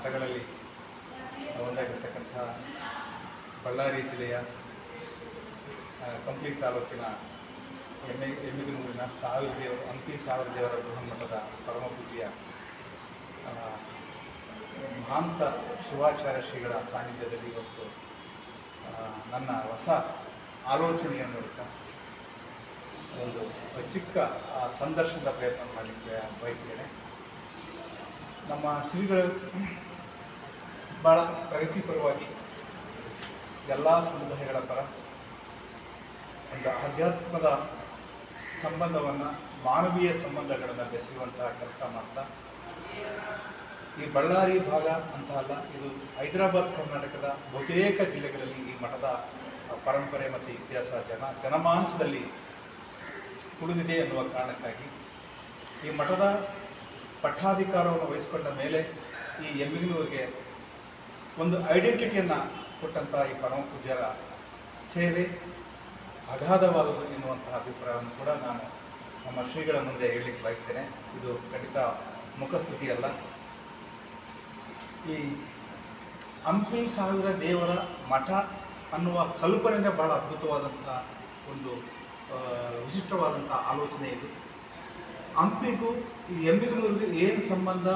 ಮಠಗಳಲ್ಲಿ ಒಂದಾಗಿರ್ತಕ್ಕಂಥ ಬಳ್ಳಾರಿ ಜಿಲ್ಲೆಯ ಕಂಪ್ಲಿ ತಾಲೂಕಿನ ಎಮ್ಮೆ ಎಮ್ಮಿಗನೂರಿನ ಸಾವಿರ ದೇವರು ಹಂಪಿ ಸಾವಿರ ದೇವರ ಬೃಹನ್ಮಠದ ಪರಮ ಪೂಜೆಯ ಆ, ಮಹಾಂತ ಶಿವಾಚಾರ್ಯ ಶ್ರೀಗಳ ಸಾನ್ನಿಧ್ಯದಲ್ಲಿ ಇವತ್ತು ನನ್ನ ಹೊಸ ಆಲೋಚನೆಯ ಮೂಲಕ ಒಂದು ಚಿಕ್ಕ ಸಂದರ್ಶನದ ಪ್ರಯತ್ನ ಮಾಡಲಿಕ್ಕೆ ಬಯಸ್ತೇನೆ ನಮ್ಮ ಶ್ರೀಗಳು ಭಾಳ ಪ್ರಗತಿಪರವಾಗಿ ಎಲ್ಲ ಸಮುದಾಯಗಳ ಪರ ಒಂದು ಆಧ್ಯಾತ್ಮದ ಸಂಬಂಧವನ್ನು, ಮಾನವೀಯ ಸಂಬಂಧಗಳನ್ನು ಬೆಸೆಯುವಂತಹ ಕೆಲಸ ಮಾಡ್ತಾ, ಈ ಬಳ್ಳಾರಿ ಭಾಗ ಅಂತ ಅಲ್ಲ, ಇದು ಹೈದರಾಬಾದ್ ಕರ್ನಾಟಕದ ಬಹುತೇಕ ಜಿಲ್ಲೆಗಳಲ್ಲಿ ಈ ಮಠದ ಪರಂಪರೆ ಮತ್ತು ಇತಿಹಾಸ ಜನ, ಜನಮಾನಸದಲ್ಲಿ ಉಳಿದಿದೆ ಎನ್ನುವ ಕಾರಣಕ್ಕಾಗಿ ಈ ಮಠದ ಪಟ್ಟಾಧಿಕಾರವನ್ನು ವಹಿಸಿಕೊಂಡ ಮೇಲೆ ಈ ಎಮ್ಮಿಗನೂರಿಗೆ ಒಂದು ಐಡೆಂಟಿಟಿಯನ್ನು ಕೊಟ್ಟಂಥ ಈ ಪರಮ ಪೂಜ್ಯರ ಸೇವೆ ಅಗಾಧವಾದುದು ಎನ್ನುವಂತಹ ಅಭಿಪ್ರಾಯವನ್ನು ಕೂಡ ನಾನು ನಮ್ಮ ಶ್ರೀಗಳ ಮುಂದೆ ಹೇಳಲಿಕ್ಕೆ ಬಯಸ್ತೇನೆ. ಇದು ಖಂಡಿತ ಮುಖಸ್ತುತಿ ಅಲ್ಲ ಈ ಹಂಪಿ ಸಾವಿರ ದೇವರ ಮಠ ಅನ್ನುವ ಕಲ್ಪನೆನೇ ಬಹಳ ಅದ್ಭುತವಾದಂಥ ಒಂದು ವಿಶಿಷ್ಟವಾದಂಥ ಆಲೋಚನೆ ಇದು. ಹಂಪಿಗೂ ಈ ಎಮ್ಮಿಗನೂರಿಗೂ ಏನು ಸಂಬಂಧ?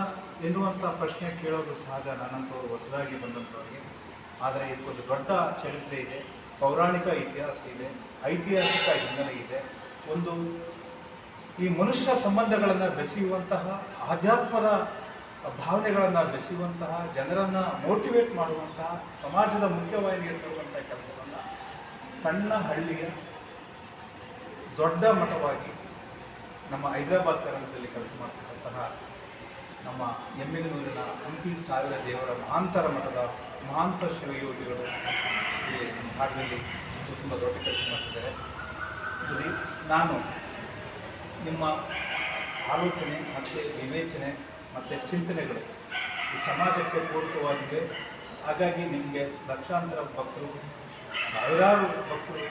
ಎನ್ನುವಂಥ ಪ್ರಶ್ನೆ ಕೇಳೋದು ಸಹಜ. ನನ್ನಂಥವ್ರು ಹೊಸದಾಗಿ ಬಂದಂಥವ್ರಿಗೆ. ಆದರೆ ಇದಕ್ಕೊಂದು ದೊಡ್ಡ ಚರಿತ್ರೆ ಇದೆ. ಪೌರಾಣಿಕ ಇತಿಹಾಸ ಇದೆ. ಐತಿಹಾಸಿಕ ಹಿನ್ನೆಲೆ ಇದೆ. ಒಂದು ಈ ಮನುಷ್ಯ ಸಂಬಂಧಗಳನ್ನು ಬೆಸೆಯುವಂತಹ, ಆಧ್ಯಾತ್ಮದ ಭಾವನೆಗಳನ್ನು ಬೆಸೆಯುವಂತಹ, ಜನರನ್ನು ಮೋಟಿವೇಟ್ ಮಾಡುವಂತಹ, ಸಮಾಜದ ಮುಖ್ಯವಾಹಿನಿಗೆ ತರುವಂತಹ ಕೆಲಸವನ್ನು ಸಣ್ಣ ಹಳ್ಳಿಯ ದೊಡ್ಡ ಮಠವಾಗಿ ನಮ್ಮ ಹೈದರಾಬಾದ್ ಕರ್ನಾಟಕದಲ್ಲಿ ಕೆಲಸ ಮಾಡ್ತಕ್ಕಂತಹ ನಮ್ಮ ಎಮ್ಮಿಗನೂರಿನ ಹಂಪಿ ಸಾವಿರ ದೇವರ ಮಹಾಂತರ ಮಠದ ಮಹಾಂತ ಶಿವಯೋಗಿಗಳು ಇಲ್ಲಿ ಭಾಗದಲ್ಲಿ ತುಂಬ ದೊಡ್ಡ ಕೆಲಸ ಮಾಡ್ತಿದ್ದಾರೆ. ಇಲ್ಲಿ ನಾನು ನಿಮ್ಮ ಆಲೋಚನೆ ಮತ್ತು ವಿವೇಚನೆ ಮತ್ತು ಚಿಂತನೆಗಳು ಈ ಸಮಾಜಕ್ಕೆ ಪೂರಕವಾಗಿದೆ. ಹಾಗಾಗಿ ನಿಮಗೆ ಲಕ್ಷಾಂತರ ಭಕ್ತರು, ಸಾವಿರಾರು ಭಕ್ತರು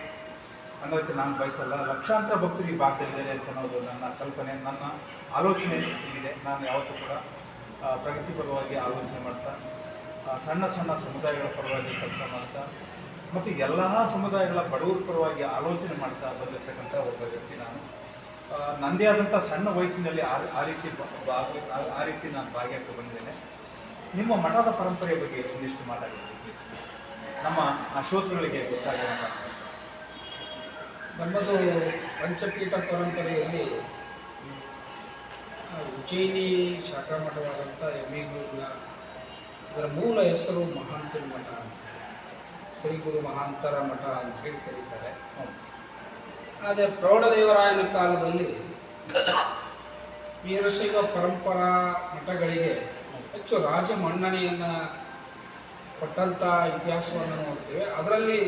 ಅನ್ನೋದಕ್ಕೆ ನಾನು ಬಯಸಲ್ಲ. ಲಕ್ಷಾಂತರ ಭಕ್ತರು ಈ ಭಾಗದಲ್ಲಿದ್ದಾರೆ ಅಂತ ಅನ್ನೋದು ನನ್ನ ಕಲ್ಪನೆ, ನನ್ನ ಆಲೋಚನೆ ಇದೆ. ನಾನು ಯಾವತ್ತೂ ಕೂಡ ಪ್ರಗತಿಪರವಾಗಿ ಆಲೋಚನೆ ಮಾಡ್ತಾ ಸಣ್ಣ ಸಣ್ಣ ಸಮುದಾಯಗಳ ಪರವಾಗಿ ಕೆಲಸ ಮಾಡ್ತಾ, ಮತ್ತು ಎಲ್ಲ ಸಮುದಾಯಗಳ ಬಡವರ ಪರವಾಗಿ ಆಲೋಚನೆ ಮಾಡ್ತಾ ಬಂದಿರತಕ್ಕಂಥ ಒಬ್ಬ ವ್ಯಕ್ತಿ ನಾನು. ನಂದೇ ನನ್ನದೇ ಆದಂಥ ಸಣ್ಣ ವಯಸ್ಸಿನಲ್ಲಿ ಆ ಆ ರೀತಿ ಆ- ರೀತಿ ನಾನು ಭಾಗಿಯಾಗಿ ಬಂದಿದ್ದೇನೆ. ನಿಮ್ಮ ಮಠದ ಪರಂಪರೆಯ ಬಗ್ಗೆ ಒಂದಿಷ್ಟು ಮಾತಾಡಿದ್ದೀನಿ ನಮ್ಮ ಆ ಶ್ರೋತೃಗಳಿಗೆ ಗೊತ್ತಾಗುವಂಥ ನಮ್ಮದು ಪಂಚಪೀಠ ಪರಂಪರೆಯಲ್ಲಿ ಉಜ್ಜಯಿನಿ ಶಾಖಾ ಮಠವಾದಂಥ ಎಮ್ಮಿಗೂರಿನ ಅದರ ಮೂಲ ಹೆಸರು ಮಹಾಂತರ ಮಠ ಶ್ರೀ ಗುರು ಮಹಾಂತರ ಮಠ ಅಂತ ಹೇಳಿ ಕರೀತಾರೆ. ಆದರೆ ಪ್ರೌಢದೇವರಾಯನ ಕಾಲದಲ್ಲಿ ವೀರಶೈವ ಪರಂಪರಾ ಮಠಗಳಿಗೆ ಹೆಚ್ಚು ರಾಜ ಮನ್ನಣೆಯನ್ನು ಕೊಟ್ಟಂಥ ಇತಿಹಾಸವನ್ನು ನೋಡ್ತೇವೆ. ಅದರಲ್ಲಿ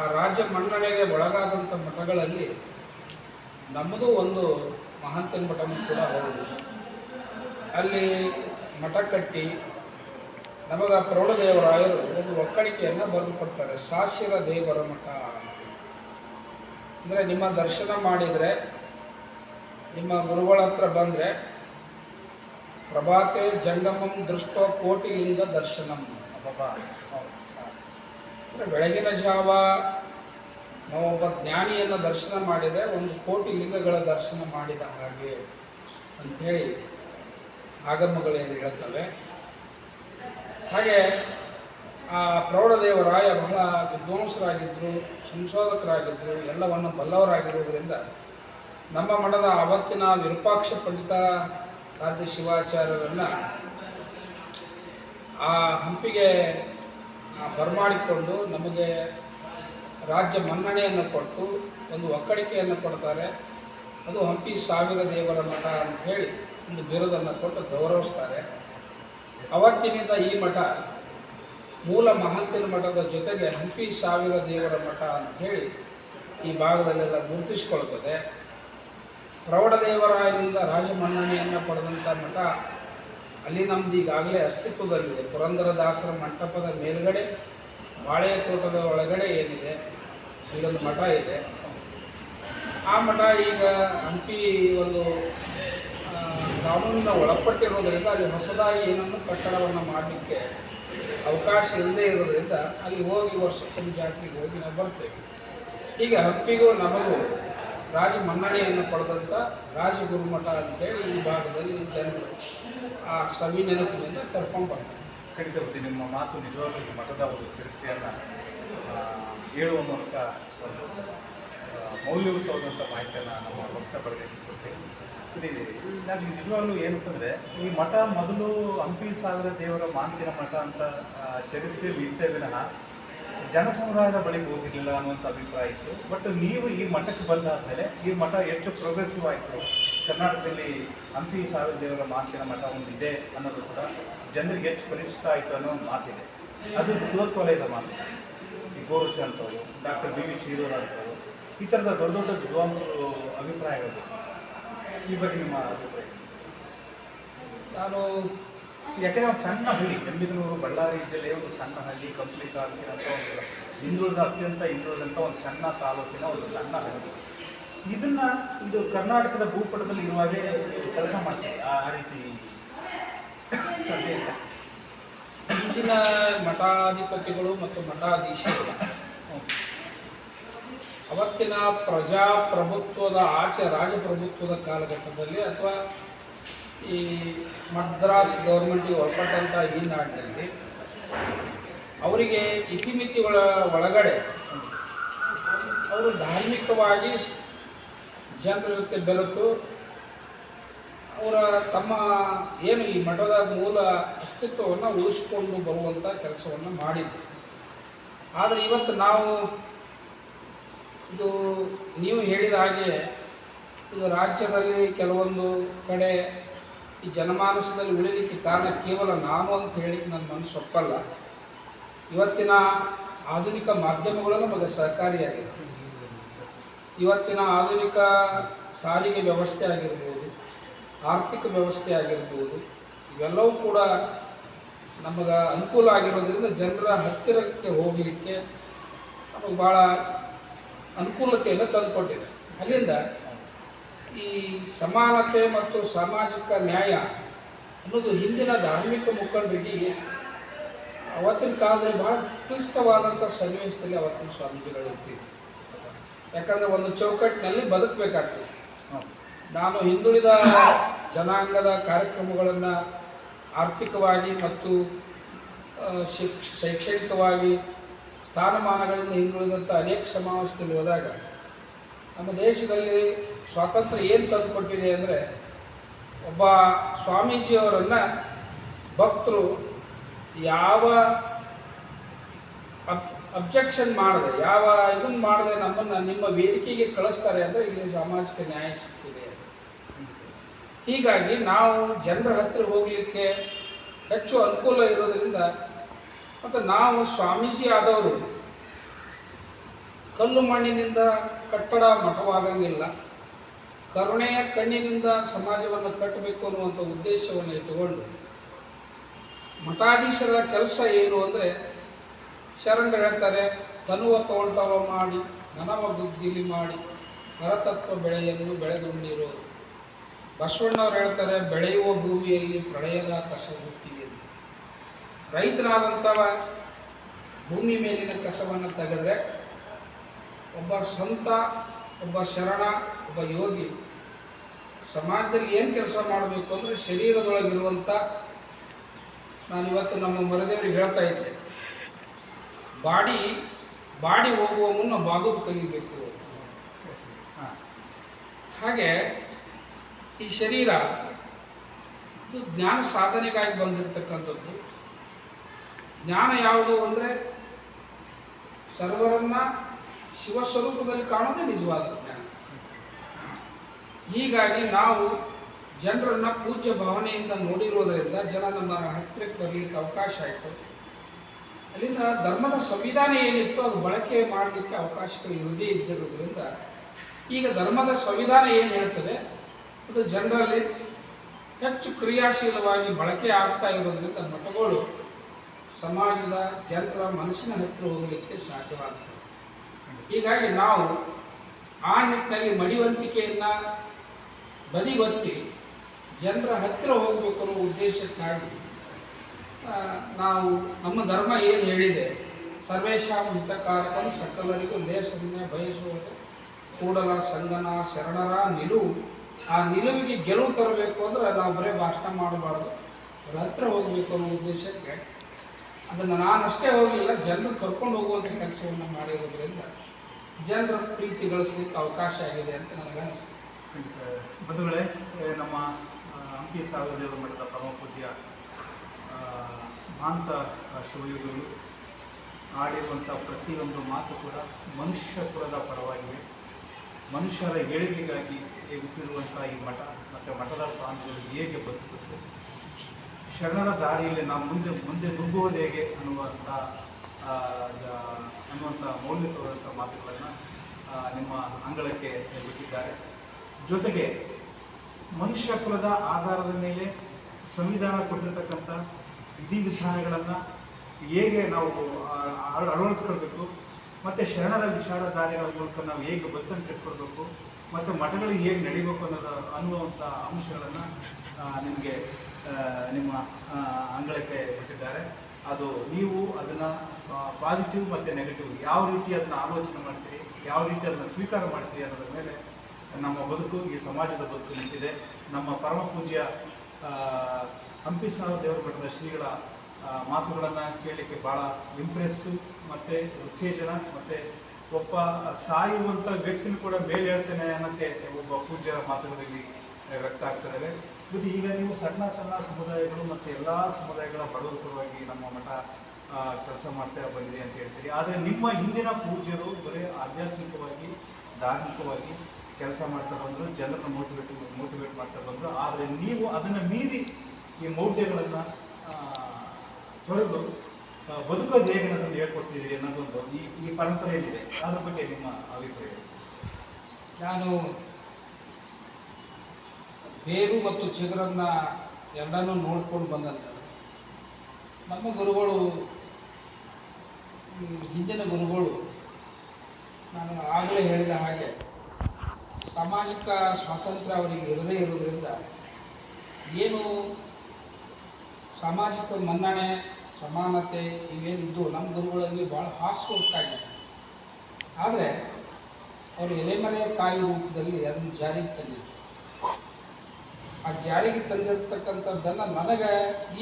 ಆ ರಾಜ್ಯ ಮನ್ನಣೆಗೆ ಒಳಗಾದಂಥ ಮಠಗಳಲ್ಲಿ ನಮ್ಮದು ಒಂದು ಮಹಾಂತನ ಮಠನೂ ಕೂಡ ಹೌದು ಅಲ್ಲಿ ಮಠ ಕಟ್ಟಿ ನಮಗೆ ಆ ಪ್ರೌಢದೇವರಾಯರು ಒಂದು ಒಕ್ಕಣಿಕೆಯನ್ನು ಬರೆದು ಕೊಡ್ತಾರೆ ಸಾಶಿರ ದೇವರ ಮಠ ಅಂದರೆ ನಿಮ್ಮ ದರ್ಶನ ಮಾಡಿದರೆ, ನಿಮ್ಮ ಗುರುಗಳ ಹತ್ರ ಬಂದರೆ ಪ್ರಭಾತೆ ಜಂಗಮಂ ದೃಷ್ಟೋ ಕೋಟಿಲಿಂಗ ದರ್ಶನಂ ಅಬ್ಬಬ್ಬ. ಬೆಳಗಿನ ಜಾವ ನಾವೊಬ್ಬ ಜ್ಞಾನಿಯನ್ನು ದರ್ಶನ ಮಾಡಿದರೆ ಒಂದು ಕೋಟಿ ಲಿಂಗಗಳ ದರ್ಶನ ಮಾಡಿದ ಹಾಗೆ ಅಂಥೇಳಿ ಆಗಮಗಳೇನು ಹೇಳ್ತವೆ. ಹಾಗೆ ಆ ಪ್ರೌಢದೇವರಾಯ ಬಹಳ ವಿದ್ವಾಂಸರಾಗಿದ್ದರು ಸಂಶೋಧಕರಾಗಿದ್ದರು ಎಲ್ಲವನ್ನು ಬಲ್ಲವರಾಗಿರುವುದರಿಂದ ನಮ್ಮ ಮಠದ ಆವತ್ತಿನ ವಿರೂಪಾಕ್ಷ ಪಂಡಿತ ರಾಜ್ಯ ಶಿವಾಚಾರ್ಯರನ್ನು ಆ ಹಂಪಿಗೆ ಬರಮಾಡಿಕೊಂಡು ನಮಗೆ ರಾಜ್ಯ ಮನ್ನಣೆಯನ್ನು ಕೊಟ್ಟು ಒಂದು ಒಕ್ಕಡಿಕೆಯನ್ನು ಕೊಡ್ತಾರೆ. ಅದು ಹಂಪಿ ಸಾವಿರ ದೇವರ ಮಠ ಅಂಥೇಳಿ ಒಂದು ಬಿರುದನ್ನು ಕೊಟ್ಟು ಗೌರವಿಸ್ತಾರೆ. ಅವತ್ತಿನಿಂದ ಈ ಮಠ ಮೂಲ ಮಹಂತಿನ ಮಠದ ಜೊತೆಗೆ ಹಂಪಿ ಸಾವಿರ ದೇವರ ಮಠ ಅಂಥೇಳಿ ಈ ಭಾಗದಲ್ಲೆಲ್ಲ ಗುರುತಿಸಿಕೊಳ್ತದೆ ಪ್ರೌಢದೇವರಾಯನಿಂದ ರಾಜಮನ್ನಣೆಯನ್ನು ಪಡೆದಂಥ ಮಠ ಅಲ್ಲಿ ನಮ್ದು ಈಗಾಗಲೇ ಅಸ್ತಿತ್ವದಲ್ಲಿದೆ. ಪುರಂದರದಾಸರ ಮಂಟಪದ ಮೇಲ್ಗಡೆ ಬಾಳೆಯ ತೋಟದ ಒಳಗಡೆ ಏನಿದೆ, ಇಲ್ಲೊಂದು ಮಠ ಇದೆ. ಆ ಮಠ ಈಗ ಹಂಪಿ ಒಂದು ಕಾನೂನಿನ ಒಳಪಟ್ಟಿರೋದರಿಂದ ಅಲ್ಲಿ ಹೊಸದಾಗಿ ಏನನ್ನು ಕಟ್ಟಡವನ್ನು ಮಾಡಲಿಕ್ಕೆ ಅವಕಾಶ ಇಲ್ಲದೆ ಇರೋದ್ರಿಂದ ಅಲ್ಲಿ ಹೋಗಿ ವರ್ಷಕ್ಕೊಂದು ಜಾತ್ರೆಗೆ ಹೋಗಿ ನಾವು ಬರ್ತೇವೆ. ಈಗ ಹಂಪಿಗೂ ನಮಗೂ ರಾಜ ಮನ್ನಣೆಯನ್ನು ಪಡೆದಂಥ ರಾಜಗುರುಮಠ ಅಂತೇಳಿ ಈ ಭಾಗದಲ್ಲಿ ಜನರು ಆ ಸವಿ ನೆನಪಿನಿಂದ ಕರ್ಕೊಂಡು ಬರ್ತಾರೆ ಖಂಡಿತವಾಗಿ ನಿಮ್ಮ ಮಾತು ನಿಜವಾಗ್ಲೂ ಮಠದ ಒಂದು ಚರಿತ್ರೆಯನ್ನು ಹೇಳುವ ಮೂಲಕ ಒಂದು ಮೌಲ್ಯಯುತವಾದಂಥ ಮಾಹಿತಿಯನ್ನು ನಮ್ಮ ಭಕ್ತ ಇಲ್ಲಿ ನನಗೆ ನಿಜವಾಗ್ಲೂ ಏನಂತಂದರೆ ಈ ಮಠ ಮೊದಲು ಹಂಪಿ ಸಾಗರ ದೇವರ ಮಾಂತಿನ ಮಠ ಅಂತ ಚರಿತ್ರೆಯಲ್ಲಿ ಇತ್ತೇ ವಿನಃ ಜನಸಮುದಾಯದ ಬಳಿಗೆ ಹೋಗಿರಲಿಲ್ಲ ಅನ್ನುವಂಥ ಅಭಿಪ್ರಾಯ ಇತ್ತು. ಬಟ್ ನೀವು ಈ ಮಠಕ್ಕೆ ಬಂದಾದ್ಮೇಲೆ ಈ ಮಠ ಹೆಚ್ಚು ಪ್ರೋಗ್ರೆಸಿವ್ ಆಯಿತು. ಕರ್ನಾಟಕದಲ್ಲಿ ಹಂಪಿ ಸಾವಿರ ದೇವರ ಮಾತಿನ ಮಠ ಒಂದಿದೆ ಅನ್ನೋದು ಕೂಡ ಜನರಿಗೆ ಹೆಚ್ಚು ಪರಿಚಿತ ಆಯಿತು ಅನ್ನೋ ಒಂದು ಮಾತಿದೆ. ಅದು ಬೃಹತ್ ಮಾತು. ಈ ಗೋರುಚ ಅಂತವರು, ಡಾಕ್ಟರ್ ಬಿ ವಿ ಶ್ರೀಧರ್ ಅಂತವರು, ಈ ಥರದ ದೊಡ್ಡ ದೊಡ್ಡ ವಿದ್ವಾಂಸರು ಅಭಿಪ್ರಾಯಗಳು. ಈ ಬಗ್ಗೆ ನಿಮ್ಮ ಅಭಿಪ್ರಾಯ? ನಾನು ಯಾಕೆಂದರೆ ಒಂದು ಸಣ್ಣ ಹಳ್ಳಿ ಗಂಬಿಗನೂರು ಬಳ್ಳಾರಿ ಜಿಲ್ಲೆಯ ಒಂದು ಸಣ್ಣ ಹಳ್ಳಿ ಕಂಪ್ಲಿ ತಾಲೂಕಿನ ಅಂತ ಒಂದು ಹಿಂದುಳಿದ ಅತ್ಯಂತ ಹಿಂದುಳಿದಂಥ ಒಂದು ಸಣ್ಣ ತಾಲೂಕಿನ ಒಂದು ಸಣ್ಣ ಹಳ್ಳಿ. ಇದನ್ನ ಇದು ಕರ್ನಾಟಕದ ಭೂಪಟದಲ್ಲಿ ಇರುವಾಗೆ ಕೆಲಸ ಮಾಡ್ತೀವಿ ಆ ರೀತಿ. ಇಂದಿನ ಮಠಾಧಿಪತಿಗಳು ಮತ್ತು ಮಠಾಧೀಶರು. ಅವತ್ತಿನ ಪ್ರಜಾಪ್ರಭುತ್ವದ ಆಚೆ ರಾಜಪ್ರಭುತ್ವದ ಕಾಲಘಟ್ಟದಲ್ಲಿ ಅಥವಾ ಈ ಮದ್ರಾಸ್ ಗೌರ್ಮೆಂಟಿಗೆ ಒಳಪಟ್ಟಂಥ ಈ ನಾಡಿನಲ್ಲಿ ಅವರಿಗೆ ಇತಿಮಿತಿಗಳ ಒಳಗಡೆ ಅವರು ಧಾರ್ಮಿಕವಾಗಿ ಜನರ ಜೊತೆ ಬೆರೆತು ಅವರ ತಮ್ಮ ಏನು ಈ ಮಠದ ಮೂಲ ಅಸ್ತಿತ್ವವನ್ನು ಉಳಿಸ್ಕೊಂಡು ಬರುವಂಥ ಕೆಲಸವನ್ನು ಮಾಡಿದ್ರು. ಆದರೆ ಇವತ್ತು ನಾವು ಇದು ನೀವು ಹೇಳಿದ ಹಾಗೆ ಇದು ರಾಜ್ಯದಲ್ಲಿ ಕೆಲವೊಂದು ಕಡೆ ಈ ಜನಮಾನಸದಲ್ಲಿ ಉಳಿಲಿಕ್ಕೆ ಕಾರಣ ಕೇವಲ ನಾನು ಅಂತ ಹೇಳಿಕ್ಕೆ ನನ್ನ ಮನಸ್ಸು ಒಪ್ಪಲ್ಲ. ಇವತ್ತಿನ ಆಧುನಿಕ ಮಾಧ್ಯಮಗಳು ನಮಗೆ ಸಹಕಾರಿಯಾಗಿದೆ. ಇವತ್ತಿನ ಆಧುನಿಕ ಸಾರಿಗೆ ವ್ಯವಸ್ಥೆ ಆಗಿರ್ಬೋದು, ಆರ್ಥಿಕ ವ್ಯವಸ್ಥೆ ಆಗಿರ್ಬೋದು, ಇವೆಲ್ಲವೂ ಕೂಡ ನಮಗೆ ಅನುಕೂಲ ಆಗಿರೋದ್ರಿಂದ ಜನರ ಹತ್ತಿರಕ್ಕೆ ಹೋಗಲಿಕ್ಕೆ ನಮಗೆ ಭಾಳ ಅನುಕೂಲತೆಯನ್ನು ತಂದುಕೊಟ್ಟಿದೆ. ಅಲ್ಲಿಂದ ಈ ಸಮಾನತೆ ಮತ್ತು ಸಾಮಾಜಿಕ ನ್ಯಾಯ ಅನ್ನೋದು ಹಿಂದಿನ ಧಾರ್ಮಿಕ ಮುಖಂಡರಿಗೆ ಅವತ್ತಿನ ಕಾಲದಲ್ಲಿ ಬಹಳ ಕ್ಲಿಷ್ಟವಾದಂಥ ಸನ್ನಿವೇಶದಲ್ಲಿ ಅವತ್ತಿನ ಸ್ವಾಮೀಜಿಗಳು ಇರ್ತಿದ್ರು ಯಾಕಂದರೆ ಒಂದು ಚೌಕಟ್ಟಿನಲ್ಲಿ ಬದುಕಬೇಕಾಗ್ತದೆ. ನಾನು ಹಿಂದುಳಿದ ಜನಾಂಗದ ಕಾರ್ಯಕ್ರಮಗಳನ್ನು ಆರ್ಥಿಕವಾಗಿ ಮತ್ತು ಶಿಕ್ಷ, ಶೈಕ್ಷಣಿಕವಾಗಿ ಸ್ಥಾನಮಾನಗಳಿಂದ ಹಿಂದುಳಿದಂಥ ಅನೇಕ ಸಮಾವೇಶದಲ್ಲಿ ಹೋದಾಗ ನಮ್ಮ ದೇಶದಲ್ಲಿ ಸ್ವಾತಂತ್ರ್ಯ ಏನು ತಂದುಕೊಟ್ಟಿದೆ ಅಂದರೆ ಒಬ್ಬ ಸ್ವಾಮೀಜಿಯವರನ್ನು ಭಕ್ತರು ಯಾವ ಅಬ್, ಅಬ್ಜೆಕ್ಷನ್ ಮಾಡದೆ, ಯಾವ ಇದನ್ನು ಮಾಡದೆ ನಮ್ಮನ್ನು, ನಿಮ್ಮ ವೇದಿಕೆಗೆ ಕಳಿಸ್ತಾರೆ ಅಂದರೆ ಇಲ್ಲಿ ಸಾಮಾಜಿಕ ನ್ಯಾಯ ಸಿಕ್ಕಿದೆ. ಹೀಗಾಗಿ ನಾವು ಜನರ ಹತ್ತಿರ ಹೋಗಲಿಕ್ಕೆ ಹೆಚ್ಚು ಅನುಕೂಲ ಇರೋದರಿಂದ ಮತ್ತು ನಾವು ಸ್ವಾಮೀಜಿ ಆದವರು ಕಲ್ಲು ಮಣ್ಣಿನಿಂದ ಕಟ್ಟಡ ಮಠವಾಗಂಗಿಲ್ಲ ಕರುಣೆಯ ಕಣ್ಣಿನಿಂದ ಸಮಾಜವನ್ನು ಕಟ್ಟಬೇಕು ಅನ್ನುವಂಥ ಉದ್ದೇಶವನ್ನು ಇಟ್ಟುಕೊಂಡು ಮಠಾಧೀಶರ ಕೆಲಸ ಏನು ಅಂದರೆ ಶರಣರು ಹೇಳ್ತಾರೆ, ತನುವ ತೋಂಟವ ಮಾಡಿ ಮನವ ಬುದ್ಧಿಲಿ ಮಾಡಿ ಪರತತ್ವ ಬೆಳೆಯನ್ನು ಬೆಳೆದುಕೊಂಡಿರು ಬಸವಣ್ಣವ್ರು ಹೇಳ್ತಾರೆ, ಬೆಳೆಯುವ ಭೂಮಿಯಲ್ಲಿ ಪ್ರಳಯದ ಕಸ ಹುಟ್ಟಿದೆ ಅಂತ. ರೈತನಾದಂಥವ ಭೂಮಿ ಮೇಲಿನ ಕಸವನ್ನು ತೆಗೆದ್ರೆ ಒಬ್ಬ ಸಂತ, ಒಬ್ಬ ಶರಣ, ಒಬ್ಬ ಯೋಗಿ. ಸಮಾಜದಲ್ಲಿ ಏನು ಕೆಲಸ ಮಾಡಬೇಕು ಅಂದರೆ ಶರೀರದೊಳಗಿರುವಂಥ ನಾನು ಇವತ್ತು ನಮ್ಮ ಮರದೇವರಿಗೆ ಹೇಳ್ತಾ ಇದ್ದೆ. ಬಾಡಿ ಬಾಡಿ ಹೋಗುವ ಮುನ್ನ ಬಾಗೋದು ಕಲಿಬೇಕು. ಹಾಂ. ಹಾಗೆ ಈ ಶರೀರ, ಇದು ಜ್ಞಾನ ಸಾಧನೆಗಾಗಿ ಬಂದಿರತಕ್ಕಂಥದ್ದು. ಜ್ಞಾನ ಯಾವುದು ಅಂದರೆ ಸರ್ವರನ್ನ ಶಿವಸ್ವರೂಪದಲ್ಲಿ ಕಾಣೋದೇ ನಿಜವಾದ ಜ್ಞಾನ. ಹೀಗಾಗಿ ನಾವು ಜನರನ್ನು ಪೂಜ್ಯ ಭಾವನೆಯಿಂದ ನೋಡಿರೋದರಿಂದ ಜನ ನಮ್ಮ ಹತ್ತಿರಕ್ಕೆ ಬರಲಿಕ್ಕೆ ಅವಕಾಶ ಆಯಿತು. ಅಲ್ಲಿಂದ ಧರ್ಮದ ಸಂವಿಧಾನ ಏನಿತ್ತು ಅದು ಬಳಕೆ ಮಾಡಲಿಕ್ಕೆ ಅವಕಾಶಗಳು ಇರದೇ ಇದ್ದಿರೋದ್ರಿಂದ ಈಗ ಧರ್ಮದ ಸಂವಿಧಾನ ಏನು ಹೇಳ್ತದೆ? ಅದು ಜನರಲ್ಲಿ ಹೆಚ್ಚು ಕ್ರಿಯಾಶೀಲವಾಗಿ ಬಳಕೆ ಆಗ್ತಾ ಇರೋದ್ರಿಂದ ಮಠಗಳು ಸಮಾಜದ ಜನರ ಮನಸ್ಸಿನ ಹತ್ತಿರ ಹೋಗಲಿಕ್ಕೆ ಸಾಧ್ಯವಾಗ್ತದೆ. ಹೀಗಾಗಿ ನಾವು ಆ ನಿಟ್ಟಿನಲ್ಲಿ ಮಡಿವಂತಿಕೆಯನ್ನು ಬದಿಗೊತ್ತಿ ಜನರ ಹತ್ತಿರ ಹೋಗಬೇಕು ಅನ್ನೋ ಉದ್ದೇಶಕ್ಕಾಗಿ ನಾವು ನಮ್ಮ ಧರ್ಮ ಏನು ಹೇಳಿದೆ ಸರ್ವೇಶಾಂ ಹಿತಕಾರಕಂ ಸಕಲರಿಗೂ ಲೇಸನ್ನೇ ಬಯಸುವುದು, ಕೂಡಲ ಸಂಗನ ಶರಣರ ನಿಲುವು ಆ ನಿಲುವಿಗೆ ಗೆಲುವು ತರಬೇಕು ಅಂದ್ರೆ ನಾವು ಬರೀ ಭಾಷಣ ಮಾಡಬಾರ್ದು. ಅವ್ರ ಹತ್ರ ಹೋಗಬೇಕು ಅನ್ನೋ ಉದ್ದೇಶಕ್ಕೆ ಅದನ್ನು ನಾನಷ್ಟೇ ಹೋಗಲಿಲ್ಲ, ಜನರು ಕರ್ಕೊಂಡು ಹೋಗುವಂಥ ಕೆಲಸವನ್ನು ಮಾಡಿರೋದ್ರಿಂದ ಜನರ ಪ್ರೀತಿ ಗಳಿಸ್ಲಿಕ್ಕೆ ಅವಕಾಶ ಆಗಿದೆ ಅಂತ ನನಗೆ ಅನಿಸ್ತು. ಬಂಧುಗಳೇ ನಮ್ಮ ಹಂಪಿ ಸಾವಿರ ದೇವರ ಮಠದ ಪರಮ ಪೂಜ್ಯ ಮಾಂತ ಶಿವಯೋಗಿಗಳು ಆಡಿರುವಂಥ ಪ್ರತಿಯೊಂದು ಮಾತು ಕೂಡ ಮನುಷ್ಯ ಕುಲದ ಪರವಾಗಿವೆ ಮನುಷ್ಯರ ಏಳಿಗೆಗಾಗಿ ಹುಟ್ಟಿರುವಂಥ ಈ ಮಠ, ಮತ್ತು ಮಠದ ಸ್ವಾಮಿಗಳು ಹೇಗೆ ಬದುಕಬೇಕು? ಶರಣರ ದಾರಿಯಲ್ಲಿ ನಾವು ಮುಂದೆ ಮುಂದೆ ನುಗ್ಗುವುದು ಹೇಗೆ ಅನ್ನುವಂಥ ಅನ್ನುವಂಥ ಮೌಲ್ಯತವಾದಂಥ ಮಾತುಗಳನ್ನು ನಿಮ್ಮ ಅಂಗಳಕ್ಕೆ ಬಿಟ್ಟಿದ್ದಾರೆ. ಜೊತೆಗೆ ಮನುಷ್ಯ ಕುಲದ ಆಧಾರದ ಮೇಲೆ ಸಂವಿಧಾನ ಕೊಟ್ಟಿರ್ತಕ್ಕಂಥ ವಿಧಿವಿಧಾನಗಳನ್ನು ಹೇಗೆ ನಾವು ಅಳವಡಿಸ್ಕೊಳ್ಬೇಕು, ಮತ್ತು ಶರಣರ ವಿಚಾರಧಾರೆಗಳ ಮೂಲಕ ನಾವು ಹೇಗೆ ಬದುಕನ್ನು ಕಟ್ಕೊಳ್ಬೇಕು, ಮತ್ತು ಮಠಗಳಿಗೆ ಹೇಗೆ ನಡಿಬೇಕು ಅನ್ನೋದು ಅನ್ನುವಂಥ ಅಂಶಗಳನ್ನು ನಿಮಗೆ ನಿಮ್ಮ ಅಂಗಳಕ್ಕೆ ಬಿಟ್ಟಿದ್ದಾರೆ. ಅದು ನೀವು ಅದನ್ನು ಪಾಸಿಟಿವ್ ಮತ್ತು ನೆಗೆಟಿವ್ ಯಾವ ರೀತಿ ಅದನ್ನು ಆಲೋಚನೆ ಮಾಡ್ತೀರಿ, ಯಾವ ರೀತಿ ಅದನ್ನು ಸ್ವೀಕಾರ ಮಾಡ್ತೀರಿ ಅನ್ನೋದ್ರ ಮೇಲೆ ನಮ್ಮ ಬದುಕು, ಈ ಸಮಾಜದ ಬದುಕು ನಿಂತಿದೆ. ನಮ್ಮ ಪರಮ ಪೂಜೆಯ ಹಂಪಿ ಸಾವ ದೇವರ ಮಠದ ಶ್ರೀಗಳ ಮಾತುಗಳನ್ನು ಕೇಳಲಿಕ್ಕೆ ಭಾಳ ಇಂಪ್ರೆಸ್ಸು ಮತ್ತು ಉತ್ತೇಜನ ಮತ್ತು ಒಬ್ಬ ಸಾಯುವಂಥ ವ್ಯಕ್ತಿನೂ ಕೂಡ ಮೇಲೆ ಹೇಳ್ತೇನೆ ಅನ್ನೋಕ್ಕೆ ಒಬ್ಬ ಪೂಜ್ಯರ ಮಾತುಗಳಲ್ಲಿ ವ್ಯಕ್ತ ಆಗ್ತಿದ್ದಾವೆ ಇದು ಈಗ ನೀವು ಸಣ್ಣ ಸಣ್ಣ ಸಮುದಾಯಗಳು ಮತ್ತು ಎಲ್ಲ ಸಮುದಾಯಗಳ ಬಡವರ ಪರವಾಗಿ ನಮ್ಮ ಮಠ ಕೆಲಸ ಮಾಡ್ತಾ ಬಂದಿದೆ ಅಂತ ಹೇಳ್ತೀರಿ. ಆದರೆ ನಿಮ್ಮ ಹಿಂದಿನ ಪೂಜ್ಯರು ಬರೀ ಆಧ್ಯಾತ್ಮಿಕವಾಗಿ, ಧಾರ್ಮಿಕವಾಗಿ ಕೆಲಸ ಮಾಡ್ತಾ ಬಂದರು, ಜನರನ್ನ ಮೋಟಿವೇಟ್ ಮೋಟಿವೇಟ್ ಮಾಡ್ತಾ ಬಂದರು. ಆದರೆ ನೀವು ಅದನ್ನು ಮೀರಿ ಈ ಮೌಢ್ಯಗಳನ್ನು ತೊರೆದು ಬದುಕೋ ಹೇಗೆ ಅನ್ನೋದನ್ನು ಹೇಳ್ಕೊಡ್ತಿದ್ದೀರಿ ಅನ್ನೋದೊಂದು ಈ ಈ ಪರಂಪರೆಯಲ್ಲಿದೆ. ಅದ್ರ ಬಗ್ಗೆ ನಿಮ್ಮ ಅಭಿಪ್ರಾಯ? ನಾನು ಬೇರು ಮತ್ತು ಚಿಗುರನ್ನು ಎರಡನ್ನೂ ನೋಡ್ಕೊಂಡು ಬಂದಂತ. ನಮ್ಮ ಗುರುಗಳು ಹಿಂದಿನ ಗುರುಗಳು, ನಾನು ಆಗಲೇ ಹೇಳಿದ ಹಾಗೆ, ಸಾಮಾಜಿಕ ಸ್ವಾತಂತ್ರ್ಯ ಅವರಿಗೆ ಇರದೇ ಇರೋದರಿಂದ ಏನು ಸಾಮಾಜಿಕ ಮನ್ನಣೆ, ಸಮಾನತೆ ಇವೇನಿದ್ದು ನಮ್ಮ ಗುರುಗಳಲ್ಲಿ ಭಾಳ ಹಾಸ್ಯವಾಗಿದೆ ಆದರೆ, ಅವರು ಎಲೆಮರೆಯ ಕಾಯಿ ರೂಪದಲ್ಲಿ ಅದನ್ನು ಜಾರಿಗೆ ತಂದಿದ್ರು. ಆ ಜಾರಿಗೆ ತಂದಿರತಕ್ಕಂಥದ್ದನ್ನು ನನಗೆ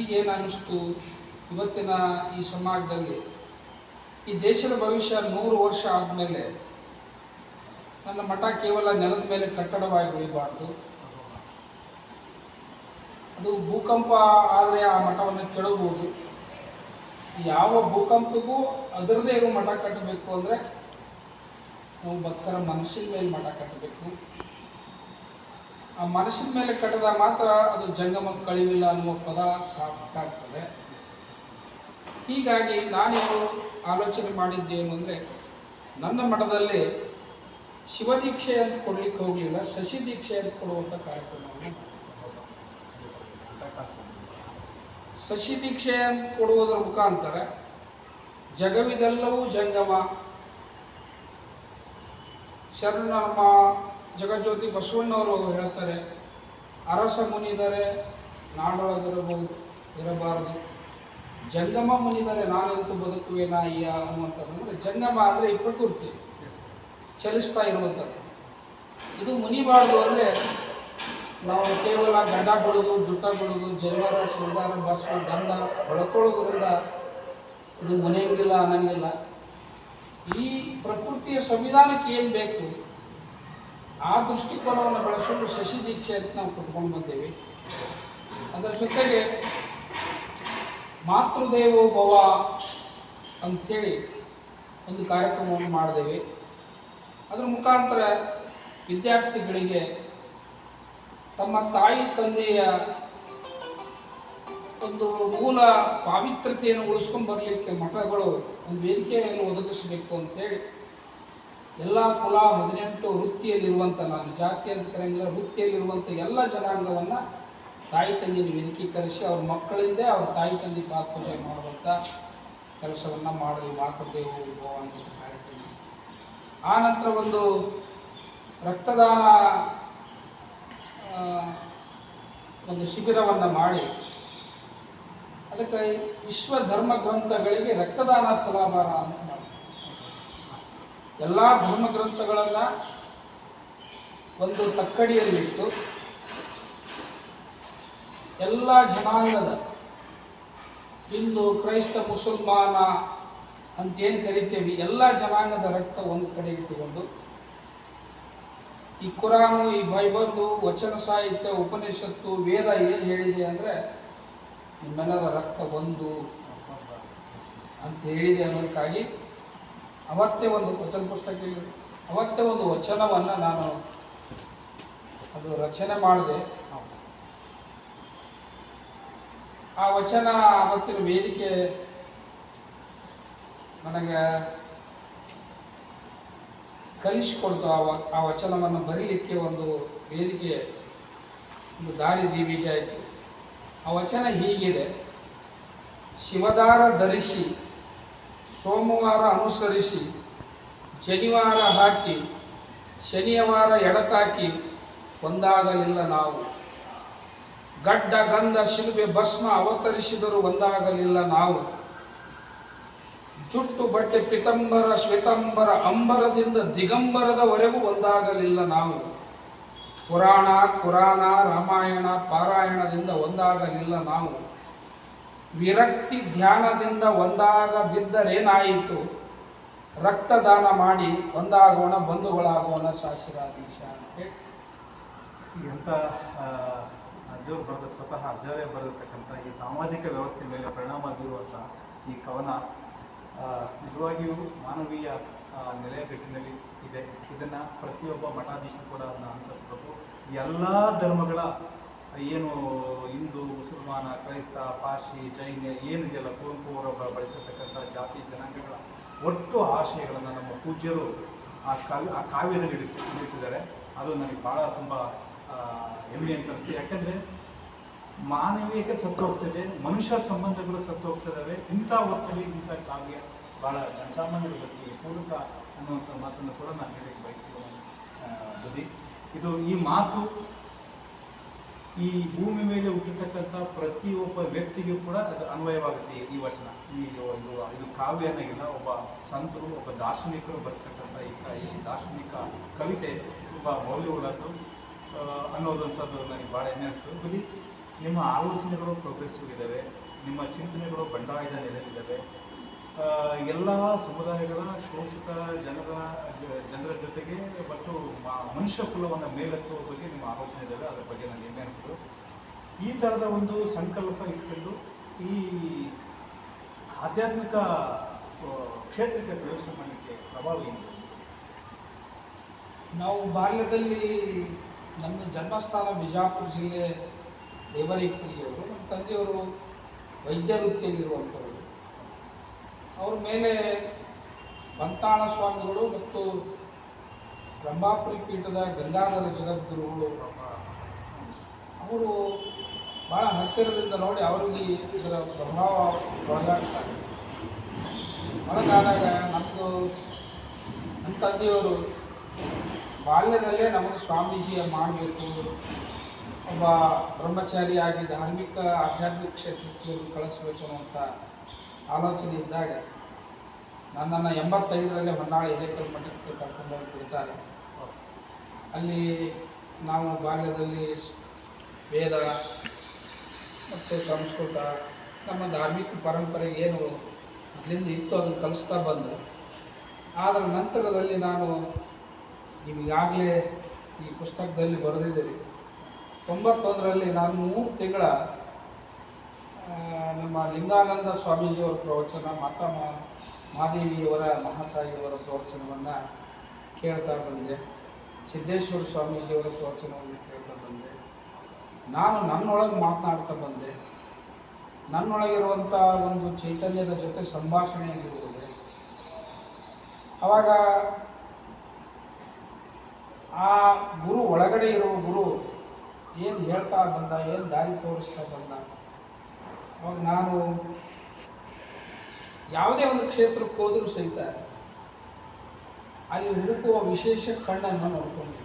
ಈಗೇನು ಅನ್ನಿಸ್ತು ಇವತ್ತಿನ ಈ ಸಮಾಜದಲ್ಲಿ, ಈ ದೇಶದ ಭವಿಷ್ಯ ನೂರು ವರ್ಷ ಆದಮೇಲೆ ನನ್ನ ಮಠ ಕೇವಲ ನೆಲದ ಮೇಲೆ ಕಟ್ಟಡವಾಗಿ ಉಳಿಬಾರ್ದು. ಅದು ಭೂಕಂಪ ಆದರೆ ಆ ಮಠವನ್ನು ಕೆಡಬಹುದು ಯಾವ ಭೂಕಂಪಕ್ಕೂ ಅದರದೇ ಇರೋ ಮಠ ಕಟ್ಟಬೇಕು ಅಂದರೆ ನಾವು ಭಕ್ತರ ಮನಸ್ಸಿನ ಮೇಲೆ ಮಠ ಕಟ್ಟಬೇಕು. ಆ ಮನಸ್ಸಿನ ಮೇಲೆ ಕಟ್ಟಿದಾಗ ಮಾತ್ರ ಅದು ಜಂಗಮ ಕಳಿವಿಲ್ಲ ಅನ್ನುವ ಪದ ಸಾರ್ಥಕ ಆಗ್ತದೆ ಹೀಗಾಗಿ ನಾನೇನು ಆಲೋಚನೆ ಮಾಡಿದ್ದೇನು ಅಂದರೆ, ನನ್ನ ಮಠದಲ್ಲಿ ಶಿವದೀಕ್ಷೆ ಅಂತ ಕೊಡ್ಲಿಕ್ಕೆ ಹೋಗಲಿಲ್ಲ, ಶಶಿ ದೀಕ್ಷೆ ಅಂತ ಕೊಡುವಂಥ ಕಾರ್ಯಕ್ರಮವನ್ನು. ಶಶಿ ದೀಕ್ಷೆ ಅಂತ ಕೊಡುವುದರ ಮುಖಾಂತರ ಜಗವಿದೆಲ್ಲವೂ ಜಂಗಮ ಶರಣ ನಮ್ಮ ಜಗಜ್ಯೋತಿ ಬಸವಣ್ಣವರು ಹೇಳ್ತಾರೆ, ಅರಸ ಮುನಿದರೆ ನಾಡೊಳಗಿರಬಹುದು ಇರಬಾರದು. ಜಂಗಮ ಮುನಿದರೆ ನಾನೆಂತೂ ಬದುಕುವೆನಾ ಅಯ್ಯ ಅನ್ನುವಂಥದ್ದು. ಜಂಗಮ ಅಂದರೆ ಈ ಪ್ರಕೃತಿ ಚಲಿಸ್ತಾ ಇರುವಂಥದ್ದು. ಇದು ಮುನಿಬಾರದು ಅಂದರೆ ನಾವು ಕೇವಲ ಗಂಡ ಬಿಡೋದು, ಜುಟ್ಟ ಬಿಡೋದು, ಜನವರ ಶೃಂಗಾರ ಬಸವ ಗಂಧ ಬಳಕೊಳ್ಳೋದ್ರಿಂದ ಇದು ಮುನೆಯಂಗಿಲ್ಲ ಅನ್ನಂಗಿಲ್ಲ. ಈ ಪ್ರಕೃತಿಯ ಸಂವಿಧಾನಕ್ಕೆ ಏನು ಬೇಕು? ಆ ದೃಷ್ಟಿಕೋನವನ್ನು ಬಳಸಿಕೊಂಡು ಶಶಿ ದೀಕ್ಷೆ ಅಂತ ನಾವು ಕೊಟ್ಕೊಂಡು ಬಂದೇವೆ. ಅದರ ಜೊತೆಗೆ ಮಾತೃದೇವೋ ಭವ ಅಂಥೇಳಿ ಒಂದು ಕಾರ್ಯಕ್ರಮವನ್ನು ಮಾಡಿದೇವೆ. ಅದರ ಮುಖಾಂತರ ವಿದ್ಯಾರ್ಥಿಗಳಿಗೆ ತಮ್ಮ ತಾಯಿ ತಂದೆಯ ಒಂದು ಮೂಲ ಪಾವಿತ್ರ್ಯತೆಯನ್ನು ಉಳಿಸ್ಕೊಂಡು ಬರಲಿಕ್ಕೆ ಮಠಗಳು ಒಂದು ವೇದಿಕೆಯನ್ನು ಒದಗಿಸಬೇಕು ಅಂತೇಳಿ ಎಲ್ಲ ಕುಲ ಹದಿನೆಂಟು ವೃತ್ತಿಯಲ್ಲಿರುವಂಥ ನಾನು ಜಾತಿ ಅಂತ ಕರೆಯಂಗಿಲ್ಲ ವೃತ್ತಿಯಲ್ಲಿರುವಂಥ ಎಲ್ಲ ಜನಾಂಗವನ್ನು ತಾಯಿ ತಂದೆಯನ್ನು ವಿನಕೀಕರಿಸಿ ಅವ್ರ ಮಕ್ಕಳಿಂದ ಅವ್ರ ತಾಯಿ ತಂದೆ ಪಾತ್ಪೂಜೆ ಮಾಡುವಂಥ ಕೆಲಸವನ್ನು ಮಾಡಲಿ, ಮಾತೃದೇವ ವಿಭವ ಅಂತ ಕಾರ್ಯಕ್ರಮ. ಆ ನಂತರ ಒಂದು ರಕ್ತದಾನ ಒಂದು ಶಿಬಿರವನ್ನು ಮಾಡಿ. ಅದಕ್ಕೆ ವಿಶ್ವ ಧರ್ಮ ಗ್ರಂಥಗಳಿಗೆ ರಕ್ತದಾನ ತಲಾಭಾರ ಅಂತ ಎಲ್ಲ ಧರ್ಮ ಗ್ರಂಥಗಳನ್ನ ಒಂದು ತಕ್ಕಡಿಯಲ್ಲಿಟ್ಟು ಎಲ್ಲ ಜನಾಂಗದ ಹಿಂದೂ, ಕ್ರೈಸ್ತ, ಮುಸಲ್ಮಾನ ಅಂತೇನು ಕರಿತೇವೆ, ಎಲ್ಲ ಜನಾಂಗದ ರಕ್ತ ಒಂದು ಕಡೆ ಇಟ್ಟುಕೊಂಡು ಈ ಕುರಾನು, ಈ ಬೈಬಲ್ಲು, ವಚನ ಸಾಹಿತ್ಯ, ಉಪನಿಷತ್ತು, ವೇದ ಏನು ಹೇಳಿದೆ ಅಂದರೆ ನಿಮ್ಮೆಲ್ಲರ ರಕ್ತ ಒಂದು ಅಂತ ಹೇಳಿದೆ ಅನ್ನೋದಕ್ಕಾಗಿ ಅವತ್ತೇ ಒಂದು ವಚನ ಪುಸ್ತಕ ಅವತ್ತೇ ಒಂದು ವಚನವನ್ನು ನಾನು ಅದು ರಚನೆ ಮಾಡಿದೆ. ಆ ವಚನ ಅವತ್ತಿನ ವೇದಿಕೆ ನನಗೆ ಕಲಿಸಿಕೊಡ್ತು. ಆ ಆ ವಚನವನ್ನು ಬರೀಲಿಕ್ಕೆ ಒಂದು ವೇದಿಕೆ, ಒಂದು ದಾರಿ ದೀವಿಗೆ ಆಯಿತು. ಆ ವಚನ ಹೀಗಿದೆ, ಶಿವದಾರ ಧರಿಸಿ ಸೋಮವಾರ ಅನುಸರಿಸಿ, ಶನಿವಾರ ಹಾಕಿ, ಶನಿವಾರ ಎಡತಾಕಿ ಒಂದಾಗಲಿಲ್ಲ ನಾವು. ಗಡ್ಡ ಗಂಧ ಶಿಲುಬೆ ಭಸ್ಮ ಅವತರಿಸಿದರೂ ಒಂದಾಗಲಿಲ್ಲ ನಾವು. ಜುಟ್ಟು ಬಟ್ಟೆ ಪಿತಂಬರ, ಶ್ವೇತಂಬರ, ಅಂಬರದಿಂದ ದಿಗಂಬರದವರೆಗೂ ಒಂದಾಗಲಿಲ್ಲ ನಾವು. ಪುರಾಣ, ಕುರಾಣ, ರಾಮಾಯಣ, ಪಾರಾಯಣದಿಂದ ಒಂದಾಗಲಿಲ್ಲ ನಾವು. ವಿರಕ್ತಿ ಧ್ಯಾನದಿಂದ ಒಂದಾಗದಿದ್ದರೇನಾಯಿತು? ರಕ್ತದಾನ ಮಾಡಿ ಒಂದಾಗೋಣ, ಬಂಧುಗಳಾಗೋಣ ಶಾಸ್ತ್ರಾಧೀಶ ಅಂತ ಹೇಳಿ ಎಂಥ ಅಜ್ಜವರು ಬರೆದ, ಸ್ವತಃ ಅಜ್ಜರೇ ಬರೆದಿರ್ತಕ್ಕಂಥ ಈ ಸಾಮಾಜಿಕ ವ್ಯವಸ್ಥೆ ಮೇಲೆ ಪರಿಣಾಮ ಬೀರುವಂಥ ಈ ಕವನ ನಿಜವಾಗಿಯೂ ಮಾನವೀಯ ನೆಲೆಯ ನೆಲೆಗಟ್ಟಿನಲ್ಲಿ ಇದೆ. ಇದನ್ನು ಪ್ರತಿಯೊಬ್ಬ ಮಠಾಧೀಶರು ಕೂಡ ಅದನ್ನು ಅನುಸರಿಸಬೇಕು. ಎಲ್ಲ ಧರ್ಮಗಳ ಏನು ಹಿಂದೂ, ಮುಸಲ್ಮಾನ, ಕ್ರೈಸ್ತ, ಪಾರ್ಸಿ, ಜೈನ ಏನಿದೆಯಲ್ಲ ಬ- ಬಳಸಿರ್ತಕ್ಕಂಥ ಜಾತಿ ಜನಾಂಗಗಳ ಒಟ್ಟು ಆಶಯಗಳನ್ನು ನಮ್ಮ ಪೂಜ್ಯರು ಆ ಕಾವ್ಯ ಆ ಕಾವ್ಯದಲ್ಲಿ ಇಟ್ಟು ಇಟ್ಟಿದ್ದಾರೆ. ಅದು ನನಗೆ ಭಾಳ ತುಂಬ ಹೆಮ್ಮೆ ಅಂತ ಅನಿಸ್ತು. ಯಾಕಂದರೆ ಮಾನವೀಯತೆ ಸತ್ತು ಹೋಗ್ತದೆ, ಮನುಷ್ಯ ಸಂಬಂಧಗಳು ಸತ್ತು ಹೋಗ್ತದವೆ, ಇಂಥ ಹೊತ್ತಲ್ಲಿ ಇಂಥ ಕಾವ್ಯ ಭಾಳ ಜನಸಾಮಾನ್ಯರ ಬಗ್ಗೆ ಪೂರಕ ಅನ್ನುವಂಥ ಮಾತನ್ನು ಕೂಡ ನಾನು ಹೇಳಕ್ಕೆ ಬಯಸ್ತೀನಿ ಬದಿ ಇದು ಈ ಮಾತು ಈ ಭೂಮಿ ಮೇಲೆ ಹುಟ್ಟಿರ್ತಕ್ಕಂಥ ಪ್ರತಿಯೊಬ್ಬ ವ್ಯಕ್ತಿಗೂ ಕೂಡ ಅದು ಅನ್ವಯವಾಗುತ್ತೆ ಈ ವಚನ. ಈ ಒಂದು ಇದು ಕಾವ್ಯ ಅನ್ನೋಗಿಲ್ಲ, ಒಬ್ಬ ಸಂತರು, ಒಬ್ಬ ದಾರ್ಶನಿಕರು ಬರ್ತಕ್ಕಂಥ ಈ ಈ ದಾರ್ಶನಿಕ ಕವಿತೆ ತುಂಬ ಮೌಲ್ಯವುಳ್ಳದ್ದು. ಅನ್ನೋದಂಥದ್ದು ನನಗೆ ಭಾಳ ಎಣ್ಣೆ ಅನಿಸ್ತು. ಬರೀ ನಿಮ್ಮ ಆಲೋಚನೆಗಳು ಪ್ರೋಗ್ರೆಸಿವ್ ಇದ್ದಾವೆ, ನಿಮ್ಮ ಚಿಂತನೆಗಳು ಬಂಡಾಯದ ನೆಲೆಯಲ್ಲಿದ್ದಾವೆ. ಎಲ್ಲ ಸಮುದಾಯಗಳ ಶೋಷಿತ ಜನರ ಜನರ ಜೊತೆಗೆ ಮತ್ತು ಮನುಷ್ಯ ಕುಲವನ್ನು ಮೇಲೆತ್ತುವ ಬಗ್ಗೆ ನಿಮ್ಮ ಆಲೋಚನೆ ಇದೆ ಅದರ ಬಗ್ಗೆ ನನಗೆ ಹೆಮ್ಮೆ ಈ ಥರದ ಒಂದು ಸಂಕಲ್ಪ ಇಟ್ಕೊಂಡು ಈ ಆಧ್ಯಾತ್ಮಿಕ ಕ್ಷೇತ್ರಕ್ಕೆ ಪ್ರವೇಶ ಮಾಡಲಿಕ್ಕೆ ಪ್ರಭಾವ ಏನು? ನಾವು ಬಾಲ್ಯದಲ್ಲಿ ನಮ್ಮ ಜನ್ಮಸ್ಥಾನ ಬಿಜಾಪುರ ಜಿಲ್ಲೆ ದೇವರಿಪುರಿಯವರು ನಮ್ಮ ತಂದೆಯವರು ವೈದ್ಯ ವೃತ್ತಿಯಲ್ಲಿರುವಂಥವರು. ಅವ್ರ ಮೇಲೆ ಬಂತಾಳ ಸ್ವಾಮಿಗಳು ಮತ್ತು ರಂಭಾಪುರಿ ಪೀಠದ ಗಂಗಾಧರ ಜಗದ್ಗುರುಗಳು. ಅವರು ಭಾಳ ಹತ್ತಿರದಿಂದ ನೋಡಿ ಅವರಿಗೆ ಇದರ ಪ್ರಭಾವ ಒಳಗಾಗ್ತಾರೆ. ಒಳಗಾದಾಗ ನಮ್ಮದು ನಮ್ಮ ತಂದೆಯವರು ಬಾಲ್ಯದಲ್ಲೇ ನಮಗೆ ಸ್ವಾಮೀಜಿಯ ಮಾಡಬೇಕು. ಒಬ್ಬ ಬ್ರಹ್ಮಚಾರಿಯಾಗಿ ಧಾರ್ಮಿಕ ಆಧ್ಯಾತ್ಮಿಕ ಕ್ಷೇತ್ರಕ್ಕೆ ಕಳಿಸ್ಬೇಕು ಅನ್ನುವಂಥ ಆಲೋಚನೆ ಇದ್ದಾಗ ನನ್ನನ್ನು ಎಂಬತ್ತೈದರಲ್ಲಿ ಹೊನ್ನಾಳಿ ಹಿರೇಕಲ್ ಮಠಕ್ಕೆ ಕರ್ಕೊಂಡೋಗಿ ಬಿಡ್ತಾರೆ ಅಲ್ಲಿ ನಾವು ಬಾಲ್ಯದಲ್ಲಿ ವೇದ ಮತ್ತು ಸಂಸ್ಕೃತ, ನಮ್ಮ ಧಾರ್ಮಿಕ ಪರಂಪರೆಗೆ ಏನು ಅದರಿಂದ ಇತ್ತು ಅದನ್ನು ಕಲಿಸ್ತಾ ಬಂದರು. ಅದರ ನಂತರದಲ್ಲಿ ನಾನು ನಿಮಗಾಗಲೇ ಈ ಪುಸ್ತಕದಲ್ಲಿ ಬರೆದಿದ್ದೀರಿ ತೊಂಬತ್ತೊಂದರಲ್ಲಿ ನಾನು ಮೂರು ತಿಂಗಳ ನಮ್ಮ ಲಿಂಗಾನಂದ ಸ್ವಾಮೀಜಿಯವರ ಪ್ರವಚನ, ಮಾತಾ ಮಾದೇವಿಯವರ, ಮಹಾತಾಯಿಯವರ ಪ್ರವಚನವನ್ನು ಕೇಳ್ತಾ ಬಂದೆ. ಸಿದ್ದೇಶ್ವರ ಸ್ವಾಮೀಜಿಯವರ ಪ್ರವಚನವನ್ನು ಕೇಳ್ತಾ ಬಂದೆ. ನಾನು ನನ್ನೊಳಗೆ ಮಾತನಾಡ್ತಾ ಬಂದೆ. ನನ್ನೊಳಗಿರುವಂಥ ಒಂದು ಚೈತನ್ಯದ ಜೊತೆ ಸಂಭಾಷಣೆ ಹೋದೆ ಆವಾಗ ಆ ಗುರು ಒಳಗಡೆ ಇರುವ ಗುರು ಏನು ಹೇಳ್ತಾ ಬಂದ, ಏನು ದಾರಿ ತೋರಿಸ್ತಾ ಬಂದ? ಅವಾಗ ನಾನು ಯಾವುದೇ ಒಂದು ಕ್ಷೇತ್ರಕ್ಕೆ ಹೋದರೂ ಸಹಿತ ಅಲ್ಲಿ ಹುಡುಕುವ ವಿಶೇಷ ಕಣ್ಣನ್ನು ನೋಡ್ಕೊಂಡಿದ್ದೀನಿ.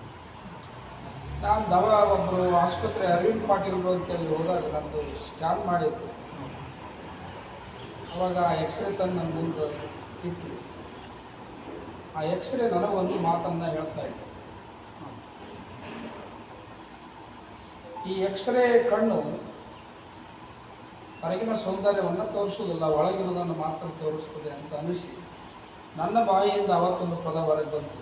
ನಾನು ದವ ಒಬ್ಬರು ಆಸ್ಪತ್ರೆ ಅರವಿಂದ್ ಪಾಟೀಲ್ ಅಲ್ಲಿ ಹೋದಾಗ ನಂದು ಸ್ಕ್ಯಾನ್ ಮಾಡಿದ್ರು. ಅವಾಗ ಎಕ್ಸ್ರೇ ತಂದು ನನ್ನ ಮುಂದೆ ಇತ್ತು ಆ ಎಕ್ಸ್ರೇ ನನಗೊಂದು ಮಾತನ್ನು ಹೇಳ್ತಾ ಇತ್ತು ಈ ಎಕ್ಸ್ರೇ ಕಣ್ಣು ಹೊರಗಿನ ಸೌಂದರ್ಯವನ್ನು ತೋರಿಸುವುದಿಲ್ಲ ಒಳಗಿರೋದನ್ನು ಮಾತ್ರ ತೋರಿಸ್ತದೆ ಅಂತ ಅನಿಸಿ ನನ್ನ ಬಾಯಿಯಿಂದ ಅವತ್ತೊಂದು ಪದ ಹೊರಗೆ ಬಂತು.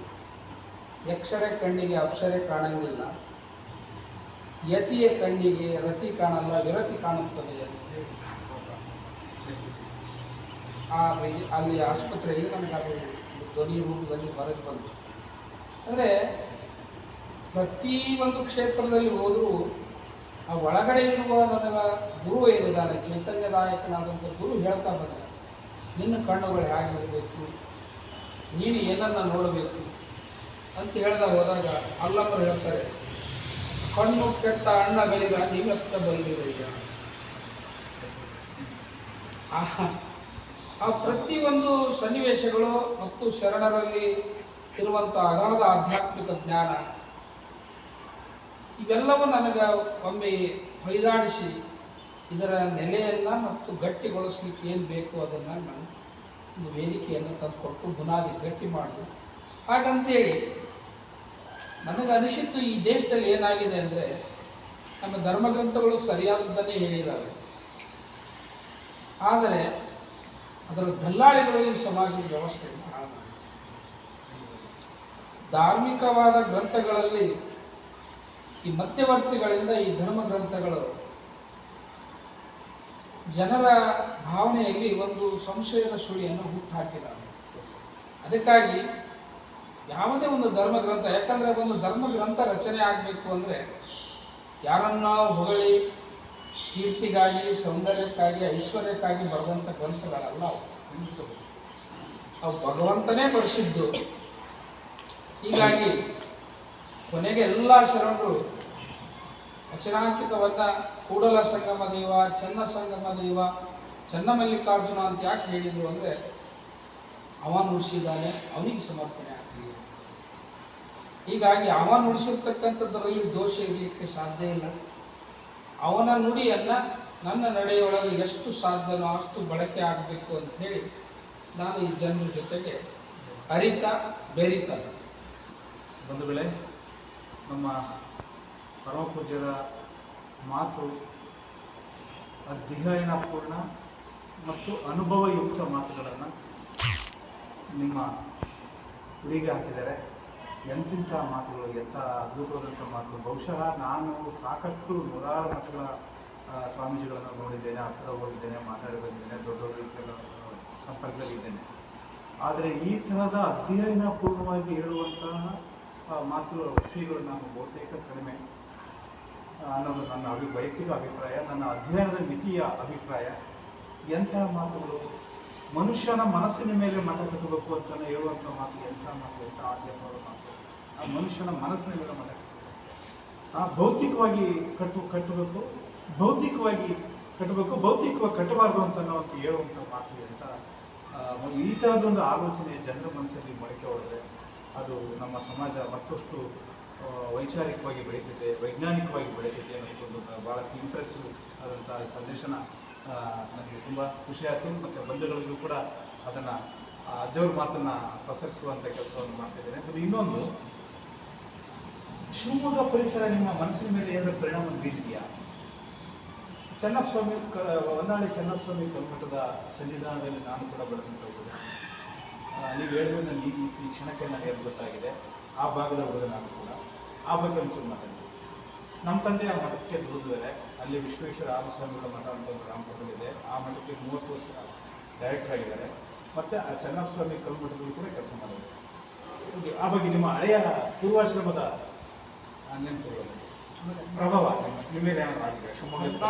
ಎಕ್ಸರೆ ಕಣ್ಣಿಗೆ ಅಪ್ಸರೆ ಕಾಣಂಗಿಲ್ಲ. ಯತಿಯ ಕಣ್ಣಿಗೆ ರತಿ ಕಾಣಲ್ಲ, ವಿರತಿ ಕಾಣುತ್ತದೆ ಅಂತ ಹೇಳಿ. ಆ ಅಲ್ಲಿ ಆಸ್ಪತ್ರೆಯಲ್ಲಿ ನನಗೆ ಅದು ಧ್ವನಿ ರೂಪದಲ್ಲಿ ಹೊರಗೆ ಬಂತು. ಅಂದರೆ ಪ್ರತಿ ಒಂದು ಕ್ಷೇತ್ರದಲ್ಲಿ ಹೋದರೂ ಆ ಒಳಗಡೆ ಇರುವ ನನಗ ಗುರು ಏನಿದ್ದಾನೆ ಚೈತನ್ಯದಾಯಕನಾದಂಥ ಗುರು ಹೇಳ್ತಾ ಬಂದ ನಿನ್ನ ಕಣ್ಣುಗಳು ಹೇಗಿರಬೇಕು ನೀನು ಏನನ್ನು ನೋಡಬೇಕು ಅಂತ ಹೇಳ್ದ ಹೋದಾಗ ಅಲ್ಲಪ್ಪ ಹೇಳ್ತಾರೆ, ಕಣ್ಣು ಕೆಟ್ಟ ಅಣ್ಣಗಳಿಗ ನೀವೆತ್ತ ಬಂದಿರಯ್ಯ ಆ ಆ ಪ್ರತಿಯೊಂದು ಸನ್ನಿವೇಶಗಳು ಮತ್ತು ಶರಣರಲ್ಲಿ ಇರುವಂಥ ಅಗಾಧ ಆಧ್ಯಾತ್ಮಿಕ ಜ್ಞಾನ ಇವೆಲ್ಲವೂ ನನಗೆ ಒಮ್ಮೆ ಹೊಯ್ದಾಡಿಸಿ ಇದರ ನೆಲೆಯನ್ನು ಮತ್ತು ಗಟ್ಟಿಗೊಳಿಸ್ಲಿಕ್ಕೆ ಏನು ಬೇಕು ಅದನ್ನು ನಾನು ಒಂದು ವೇದಿಕೆಯನ್ನು ತಂದುಕೊಟ್ಟು ಬುನಾದಿ ಗಟ್ಟಿ ಮಾಡಿ. ಹಾಗಂತೇಳಿ ನನಗೆ ಅನಿಸಿತ್ತು ಈ ದೇಶದಲ್ಲಿ ಏನಾಗಿದೆ ಅಂದರೆ ನಮ್ಮ ಧರ್ಮಗ್ರಂಥಗಳು ಸರಿಯಾದದ್ದನ್ನೇ ಹೇಳಿದ್ದಾವೆ ಆದರೆ ಅದರ ದಲ್ಲಾಳಿಗಳು ಈ ಸಮಾಜದ ವ್ಯವಸ್ಥೆಯನ್ನು ಧಾರ್ಮಿಕವಾದ ಗ್ರಂಥಗಳಲ್ಲಿ ಈ ಮಧ್ಯವರ್ತಿಗಳಿಂದ ಈ ಧರ್ಮ ಗ್ರಂಥಗಳು ಜನರ ಭಾವನೆಯಲ್ಲಿ ಒಂದು ಸಂಶಯದ ಸುಳಿಯನ್ನು ಹುಟ್ಟುಹಾಕಿದ್ದಾರೆ ಅದಕ್ಕಾಗಿ ಯಾವುದೇ ಒಂದು ಧರ್ಮ ಗ್ರಂಥ ಯಾಕಂದರೆ ಒಂದು ಧರ್ಮ ಗ್ರಂಥ ರಚನೆ ಆಗಬೇಕು ಅಂದರೆ ಯಾರನ್ನ ಹೊಗಳಿ ಕೀರ್ತಿಗಾಗಿ, ಸೌಂದರ್ಯಕ್ಕಾಗಿ, ಐಶ್ವರ್ಯಕ್ಕಾಗಿ ಬರೆದಂಥ ಗ್ರಂಥಗಳಲ್ಲ ಅವು. ಅವು ಭಗವಂತನೇ ಬರೆಸಿದ್ದು. ಹೀಗಾಗಿ ಕೊನೆಗೆ ಎಲ್ಲ ಶರಣರು ಅಚನಾಂಕಿತವನ್ನ ಕೂಡಲ ಸಂಗಮ ದೈವ ಚನ್ನ ಸಂಗಮ ದೇವ ಚನ್ನಮಲ್ಲಿಕಾರ್ಜುನ ಅಂತ ಯಾಕೆ ಹೇಳಿದ್ರು ಅಂದರೆ, ಅವನು ಉಳಿಸಿದ್ದಾನೆ, ಅವನಿಗೆ ಸಮರ್ಪಣೆ ಆಗ್ತಿದೆ ಹೀಗಾಗಿ ಅವನು ಉಳಿಸಿರ್ತಕ್ಕಂಥದ್ದರಲ್ಲಿ ದೋಷ ಇರಲಿಕ್ಕೆ ಸಾಧ್ಯ ಇಲ್ಲ. ಅವನ ನುಡಿಯನ್ನು ನನ್ನ ನಡೆಯೊಳಗೆ ಎಷ್ಟು ಸಾಧ್ಯನೋ ಅಷ್ಟು ಬಳಕೆ ಆಗಬೇಕು ಅಂತ ಹೇಳಿ ನಾನು ಈ ಜನರ ಜೊತೆಗೆ ಅರಿತ ಬೆರಿತ ಬಂಧುಗಳೇ ನಮ್ಮ ಪರಮಪೂಜ್ಯದ ಮಾತು ಅಧ್ಯಯನಪೂರ್ಣ ಮತ್ತು ಅನುಭವಯುಕ್ತ ಮಾತುಗಳನ್ನು ನಿಮ್ಮ ಹುಡುಗಿ ಹಾಕಿದ್ದಾರೆ. ಎಂತಿಂಥ ಮಾತುಗಳು, ಎಂಥ ಅದ್ಭುತವಾದಂಥ ಮಾತು. ಬಹುಶಃ ನಾನು ಸಾಕಷ್ಟು ನೂರಾರು ಮಕ್ಕಳ ಸ್ವಾಮೀಜಿಗಳನ್ನು ನೋಡಿದ್ದೇನೆ ಹತ್ತಿರ ಹೋಗಿದ್ದೇನೆ, ಮಾತಾಡಿ ಬಂದಿದ್ದೇನೆ, ದೊಡ್ಡ ದೊಡ್ಡ ರೀತಿಯ ಸಂಪರ್ಕದಲ್ಲಿದ್ದೇನೆ. ಆದರೆ ಈ ಥರದ ಅಧ್ಯಯನಪೂರ್ಣವಾಗಿ ಹೇಳುವಂತಹ ಮಾತು ಶ್ರೀಗಳು ನಾನು ಬಹುತೇಕ ಕಡಿಮೆ. ಅನ್ನೋದು ನನ್ನ ಅಭಿ, ವೈಯಕ್ತಿಕ ಅಭಿಪ್ರಾಯ, ನನ್ನ ಅಧ್ಯಯನದ ಮಿತಿಯ ಅಭಿಪ್ರಾಯ. ಎಂಥ ಮಾತುಗಳು? ಮನುಷ್ಯನ ಮನಸ್ಸಿನ ಮೇಲೆ ಮಠ ಕಟ್ಟಬೇಕು ಅಂತ ಹೇಳುವಂಥ ಮಾತು ಎಂಥ ಮಾತು ಎಂಥ ಆಧ್ಯಾತ್ಮದ ಮಾತು. ಆ ಮನುಷ್ಯನ ಮನಸ್ಸಿನ ಮೇಲೆ ಮಠ ಆ, ಭೌತಿಕವಾಗಿ ಕಟ್ಟು, ಕಟ್ಟಬೇಕು, ಭೌತಿಕವಾಗಿ ಕಟ್ಟಬೇಕು, ಭೌತಿಕವಾಗಿ ಕಟ್ಟಬಾರ್ದು ಅಂತ ನಾವು ಹೇಳುವಂಥ ಮಾತು ಅಂತ ಈ ಥರದೊಂದು ಆಲೋಚನೆ ಜನರ ಮನಸ್ಸಲ್ಲಿ ಮೊಳಕೆ ಹೊಡೆದ್ರೆ ಅದು ನಮ್ಮ ಸಮಾಜ ಮತ್ತಷ್ಟು ವೈಚಾರಿಕವಾಗಿ ಬೆಳೀತಿದೆ ವೈಜ್ಞಾನಿಕವಾಗಿ ಬೆಳೀತಿದೆ ಅನ್ನೋದೊಂದು ಭಾಳ ಇಂಪ್ರೆಸ್ಸಿವ್ ಆದಂಥ ಸಂದೇಶನ ನನಗೆ ತುಂಬ ಖುಷಿ ಆಯಿತು ಮತ್ತು ಬಂಧುಗಳಿಗೂ ಕೂಡ ಅದನ್ನು ಅಜ್ಜವ್ರ ಮಾತನ್ನು ಪ್ರಸರಿಸುವಂಥ ಕೆಲಸವನ್ನು ಮಾಡ್ತಿದ್ದೇನೆ ಮತ್ತು ಇನ್ನೊಂದು ಶಿವಮೊಗ್ಗ ಪರಿಸರ ನಿಮ್ಮ ಮನಸ್ಸಿನ ಮೇಲೆ ಏನಾದರೂ ಪರಿಣಾಮ ಬೀರಿದೆಯಾ? ಚೆನ್ನಪ್ಪ ಸ್ವಾಮಿ ಕ ಹೊನ್ನಾಳಿ ಚೆನ್ನಪ್ಪ ಸ್ವಾಮಿ ಕಲ್ಮಠದ ಸನ್ನಿಧಾನದಲ್ಲಿ ನಾನು ಕೂಡ ಆ, ನೀವು ಹೇಳಿದ್ರೆ ನನಗೆ ಈ ಈ ಕ್ಷಣಕ್ಕೆ ನನಗೆ ಅದು ಗೊತ್ತಾಗಿದೆ. ಆ ಭಾಗದ ಹುಡುಗ ನಾನು ಕೂಡ. ಆ ಬಗ್ಗೆ ಒಂಚೂರು ಮಾತಾಡ್ತೀನಿ ನಮ್ಮ ತಂದೆ ಆ ಮಠಕ್ಕೆ ದುಡಿದ್ರೆ ಅಲ್ಲಿ ವಿಶ್ವೇಶ್ವರ ರಾಮಸ್ವಾಮಿಗಳ ಮಠ ಅಂತ ಒಂದು ರಾಮಪುರದಲ್ಲಿದೆ ಆ ಮಠಕ್ಕೆ ಮೂವತ್ತು ವರ್ಷ ಡೈರೆಕ್ಟರ್ ಆಗಿದ್ದಾರೆ. ಮತ್ತು ಆ ಚೆನ್ನಪ್ಪ ಸ್ವಾಮಿ ಕಲ್ಮಠದಲ್ಲಿ ಕೂಡ ಕೆಲಸ ಮಾಡಿದ್ದಾರೆ. ಆ ಬಗ್ಗೆ ನಿಮ್ಮ ಹಳೆಯ ಪೂರ್ವಾಶ್ರಮದ ನೆನಪುಗಳು. ಪ್ರಭಾವ ನಿಮ್ಮ ಮೇಲೆ ಆಗಿದೆ? ಶಿವಮೊಗ್ಗ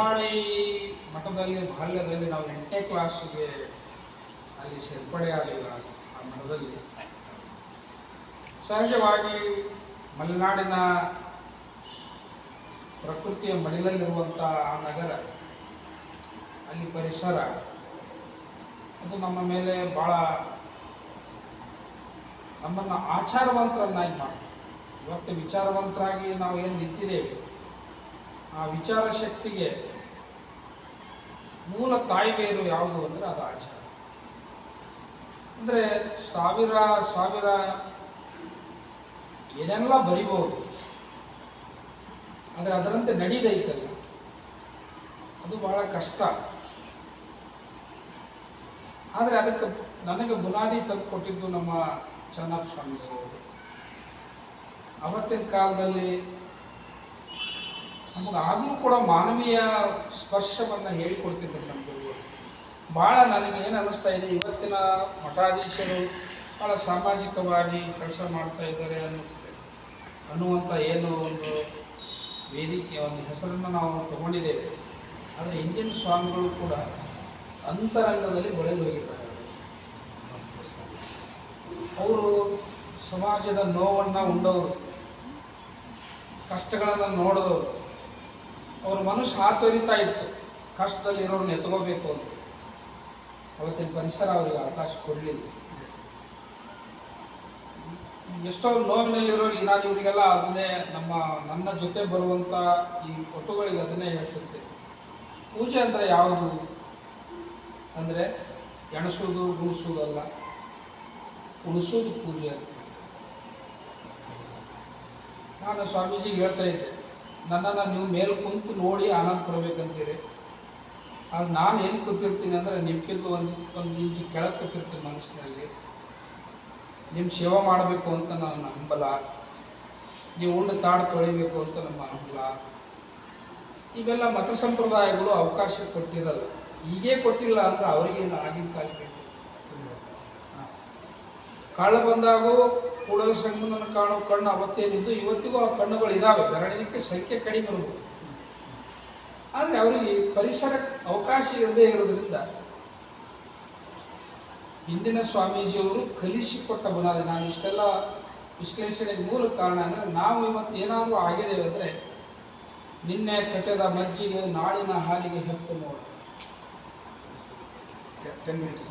ಮಠದಲ್ಲಿ, ಬಾಲ್ಯದಲ್ಲಿ ನಾವು ಎಂಟನೇ ಕ್ಲಾಸಿಗೆ ಅಲ್ಲಿ ಸೇರ್ಪಡೆ ಆಗಲಿಲ್ಲ ಆ ಸಹಜವಾಗಿ ಮಲೆನಾಡಿನ ಪ್ರಕೃತಿಯ ಮಡಿಲಲ್ಲಿರುವಂಥ ಆ ನಗರ, ಅಲ್ಲಿ ಪರಿಸರ, ಅದು ನಮ್ಮ ಮೇಲೆ ಭಾಳ ನಮ್ಮನ್ನು ಆಚಾರವಂತರನ್ನಾಗಿ ಮಾಡ್ತದೆ ಇವತ್ತು ವಿಚಾರವಂತರಾಗಿ ನಾವು ಏನು ನಿಂತಿದ್ದೇವೆ? ಆ ವಿಚಾರ ಶಕ್ತಿಗೆ ಮೂಲ ತಾಯಿ ಬೇರು ಯಾವುದು ಅಂದರೆ ಅದು ಆಚಾರ. ಅಂದರೆ ಸಾವಿರ ಸಾವಿರ ಏನೆಲ್ಲ ಬರಿಬೋದು, ಆದರೆ ಅದರಂತೆ ನಡೀದೈತಲ್ಲ, ಅದು ಬಹಳ ಕಷ್ಟ. ಆದರೆ ಅದಕ್ಕೆ ನನಗೆ ಬುನಾದಿ ತಂದು ಕೊಟ್ಟಿದ್ದು ನಮ್ಮ ಚನ್ನಪ್ಪ ಅವರು. ಅವತ್ತಿನ ಕಾಲದಲ್ಲಿ ನಮಗೆ ಆಗಲೂ ಕೂಡ ಮಾನವೀಯ ಸ್ಪರ್ಶವನ್ನು ಹೇಳಿಕೊಡ್ತಿದ್ದರು ಗುರುಗಳು ಭಾಳ ನನಗೆ ಏನು ಅನ್ನಿಸ್ತಾ ಇದೆ, ಇವತ್ತಿನ ಮಠಾಧೀಶರು ಭಾಳ ಸಾಮಾಜಿಕವಾಗಿ ಕೆಲಸ ಮಾಡ್ತಾ ಇದ್ದಾರೆ ಅನ್ನೋ ಅನ್ನುವಂಥ ಏನು ಒಂದು ವೇದಿಕೆ, ಒಂದು ಹೆಸರನ್ನು ನಾವು ತಗೊಂಡಿದ್ದೇವೆ. ಆದರೆ ಇಂದಿನ ಸ್ವಾಮಿಗಳು ಕೂಡ ಅಂತರಂಗದಲ್ಲಿ ಬೆಳೆದು ಹೋಗಿದ್ದಾರೆ. ಅವರು ಸಮಾಜದ ನೋವನ್ನು ಉಂಡವರು, ಕಷ್ಟಗಳನ್ನು ನೋಡಿದವರು. ಅವ್ರ ಮನಸ್ಸು ಹಾತೊರಿತಾ ಇತ್ತು. ಕಷ್ಟದಲ್ಲಿ ಇರೋರನ್ನ ಎತ್ಕೋಬೇಕು ಅಂತ. ಅವತ್ತಿನ ಪರಿಸರ ಅವರಿಗೆ ಅವಕಾಶ ಕೊಡಲಿಲ್ಲ. ಎಷ್ಟೋ ನೋವಿನಲ್ಲಿರೋರಿಗೆ ನಾನು ಇವರಿಗೆಲ್ಲ ಅದನ್ನೇ ನಮ್ಮ, ನನ್ನ ಜೊತೆ ಬರುವಂಥ ಈ ಕೊಟ್ಟುಗಳಿಗೆ ಅದನ್ನೇ ಹೇಳ್ತಿರ್ತೇನೆ ಪೂಜೆ ಅಂದರೆ ಯಾವುದು? ಅಂದರೆ ಎಣಸೋದು ಗುಣಿಸೋದಲ್ಲ ಉಣಿಸೋದು ಪೂಜೆ ಅಂತ. ನಾನು ಸ್ವಾಮೀಜಿಗೆ ಹೇಳ್ತಾ ಇದ್ದೆ, ನನ್ನನ್ನು ನೀವು ಮೇಲೆ ಕುಂತು ನೋಡಿ ಆನಂದ ಪಡ್ಬೇಕಂತೀರಿ ಆದ್ರೆ ನಾನು ಏನು ಕೂತಿರ್ತೀನಿ ಅಂದರೆ ನಿಮ್ಗಿಂತ ಒಂದು ಒಂದು ಇಂಚು ಕೆಳಗೆ ಕೂತಿರ್ತೀನಿ ಮನಸ್ಸಿನಲ್ಲಿ. ನಿಮ್ಮ ಸೇವೆ ಮಾಡಬೇಕು ಅಂತ ನನ್ನ ಹಂಬಲ ನೀವು ಉಂಡು ತಾಡು ತೊಳಿಬೇಕು ಅಂತ ನಮ್ಮ ಹಂಬಲ ಇವೆಲ್ಲ ಮತ ಸಂಪ್ರದಾಯಗಳು ಅವಕಾಶ ಕೊಟ್ಟಿರಲ್ಲ. ಈಗೇ ಕೊಟ್ಟಿಲ್ಲ ಅಂದ್ರೆ ಅವರಿಗೇನು ಆಗಿನ ಕಾಲಕ್ಕೆ ಕಾಳ ಬಂದಾಗೂ ಕೂಡಲ ಸಂಗಮನ ಕಾಣೋ ಕಣ್ಣು ಅವತ್ತೇನಿದ್ದು ಇವತ್ತಿಗೂ ಆ ಕಣ್ಣುಗಳು ಇದ್ದಾವೆ ಬೆರಳಿಗೆ ಸಂಖ್ಯೆ ಕಡಿಮೆ ಇರ್ಬೋದು ಆದರೆ ಅವರಿಗೆ ಪರಿಸರ ಅವಕಾಶ ಇರದೇ ಇರೋದ್ರಿಂದ ಹಿಂದಿನ ಸ್ವಾಮೀಜಿಯವರು ಕಲಿಸಿಕೊಟ್ಟ ಬುನಾದಿ ನಾನು ಇಷ್ಟೆಲ್ಲ ವಿಶ್ಲೇಷಣೆಗೆ ಮೂಲ ಕಾರಣ ಅಂದರೆ ನಾವು ಇವತ್ತು ಏನಾದರೂ ಆಗಿದ್ದೇವೆ ಅಂದರೆ ನಿನ್ನೆ ಕಟ್ಟದ ಮಜ್ಜಿಗೆ ನಾಳಿನ ಹಾಲಿಗೆ ಹೆಪ್ಪು ನೋಡಿ. Ten minutes